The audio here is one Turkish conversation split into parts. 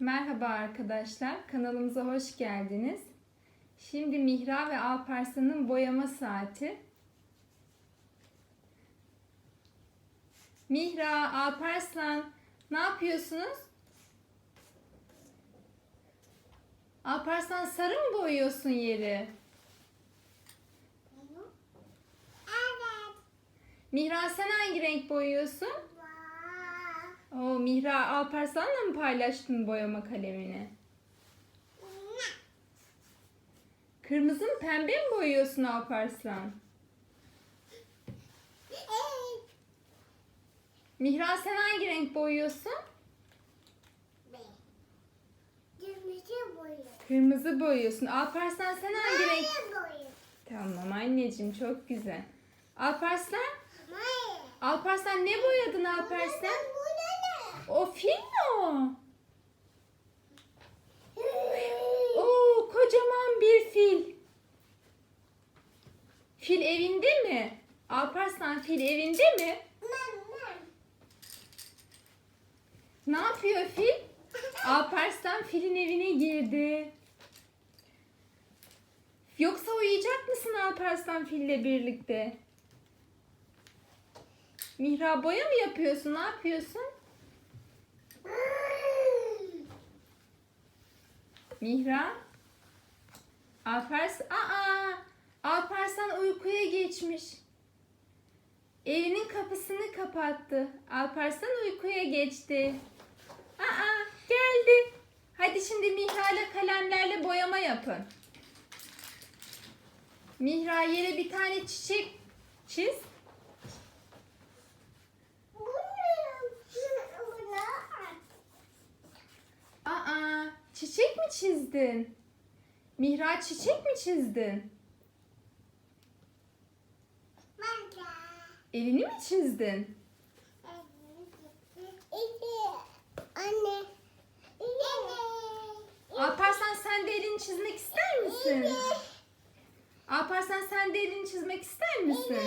Merhaba arkadaşlar, kanalımıza hoş geldiniz. Şimdi Mihra ve Alparslan'ın boyama saati. Mihra, Alparslan, ne yapıyorsunuz? Alparslan sarı mı boyuyorsun yeri? Evet. Mihra sen hangi renk boyuyorsun? Oo, Mihra Alparslan'la mı paylaştın boyama kalemini? Kırmızı mı pembe mi boyuyorsun Alparslan? Mihra sen hangi renk boyuyorsun? Kırmızı boyu. Kırmızı boyuyorsun. Alparslan sen hangi renk? Tamam anneciğim çok güzel. Alparslan? Alparslan ne boyadın Alparslan? O fil mi o? Oo kocaman bir fil. Fil evinde mi? Alparslan fil evinde mi? Ne yapıyor fil? Alparslan filin evine girdi. Yoksa uyuyacak mısın Alparslan fille birlikte? Mihra boya mı yapıyorsun? Ne yapıyorsun? Mihra? Alpers Aa! Alparslan uykuya geçmiş. Evinin kapısını kapattı. Alparslan uykuya geçti. Aa, geldi. Hadi şimdi Mihra ile kalemlerle boyama yapın. Mihra yere bir tane çiçek çiz. Aa, çiçek mi çizdin? Mihra çiçek mi çizdin? Elini mi çizdin? Anne. Alparslan sen de elini çizmek ister misin? Alparslan sen de elini çizmek ister misin?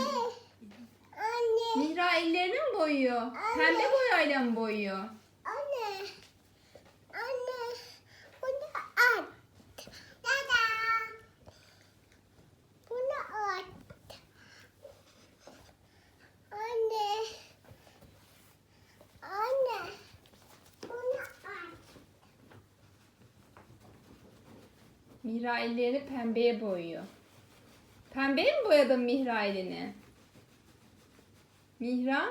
Anne. Mihra ellerini mi boyuyor? Pembe boyayla mı boyuyor? Mihra ellerini pembeye boyuyor. Pembeye mi boyadın Mihra elini? Mihra?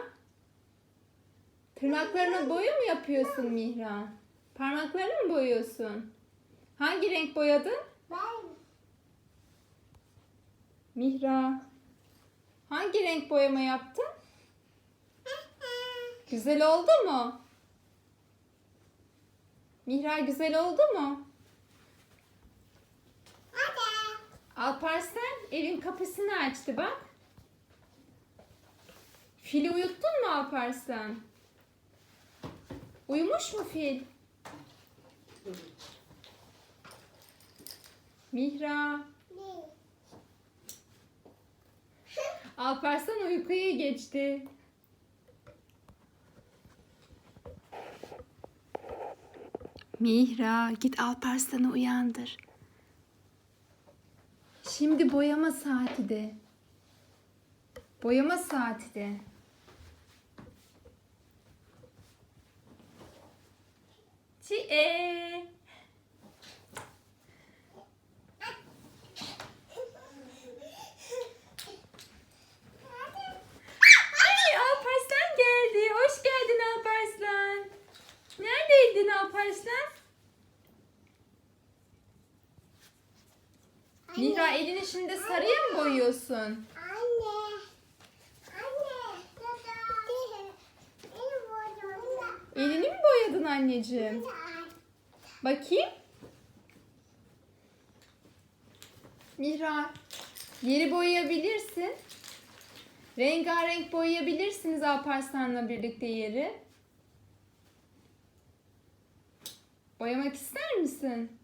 Tırnaklarına boya mı yapıyorsun Mihra? Parmaklarını mı boyuyorsun? Hangi renk boyadın? Ben. Mihra. Hangi renk boyama yaptın? Güzel oldu mu? Mihra güzel oldu mu? Hadi. Alparslan evin kapısını açtı bak. Fili uyuttun mu Alparslan? Uyumuş mu fil? Mihra. Alparslan uykuya geçti. Mihra git Alparslan'ı uyandır. Şimdi boyama saati de. Boyama saati de. Çiğe. Ay Alparslan geldi. Hoş geldin Alparslan. Neredeydin Alparslan? Mihra elini şimdi sarıya mı boyuyorsun? Anne. Elini mi boyadın anneciğim? Bakayım. Mihra, yeri boyayabilirsin. Rengarenk boyayabilirsiniz Alparslan'la birlikte yeri. Boyamak ister misin?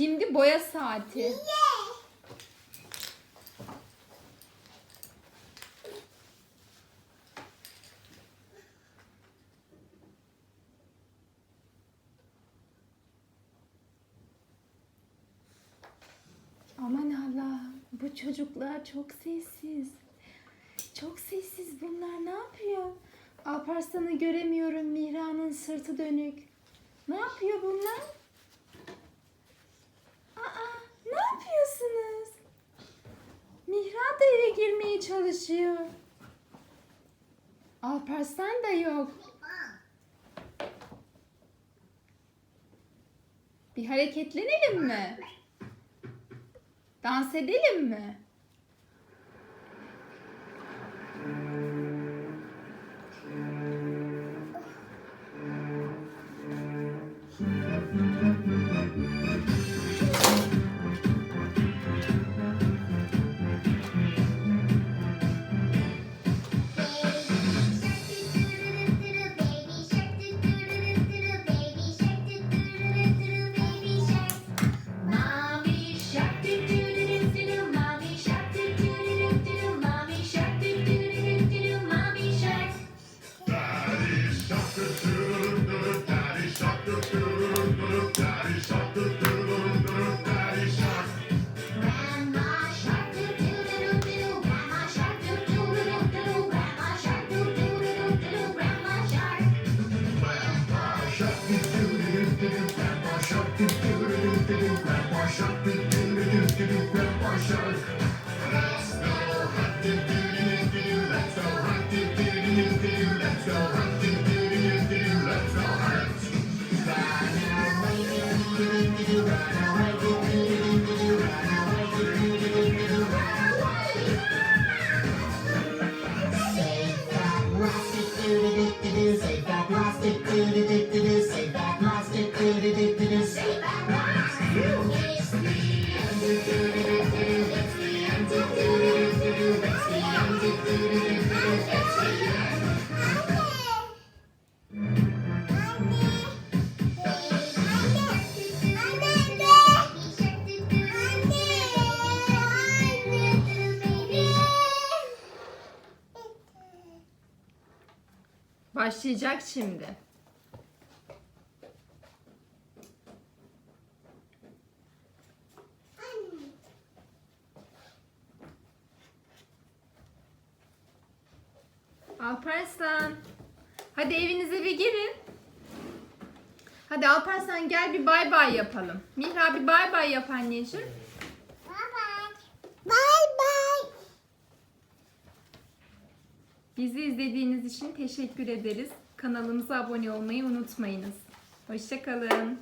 Şimdi boya saati. Aman Allah, bu çocuklar çok sessiz. Çok sessiz bunlar ne yapıyor? Alparslan'ı göremiyorum, Mihra'nın sırtı dönük. Ne yapıyor bunlar? mısınız? Mihra da eve girmeye çalışıyor. Alparslan da yok. Bir hareketlenelim mi? Dans edelim mi? Rap our shot, rap our shot. Başlayacak şimdi. Alparslan. Hadi evinize bir girin. Hadi Alparslan gel bir bay bay yapalım. Mihra bir bay bay yap anneciğim. Bay bay. Bay bay. Bizi izlediğiniz için teşekkür ederiz. Kanalımıza abone olmayı unutmayınız. Hoşçakalın.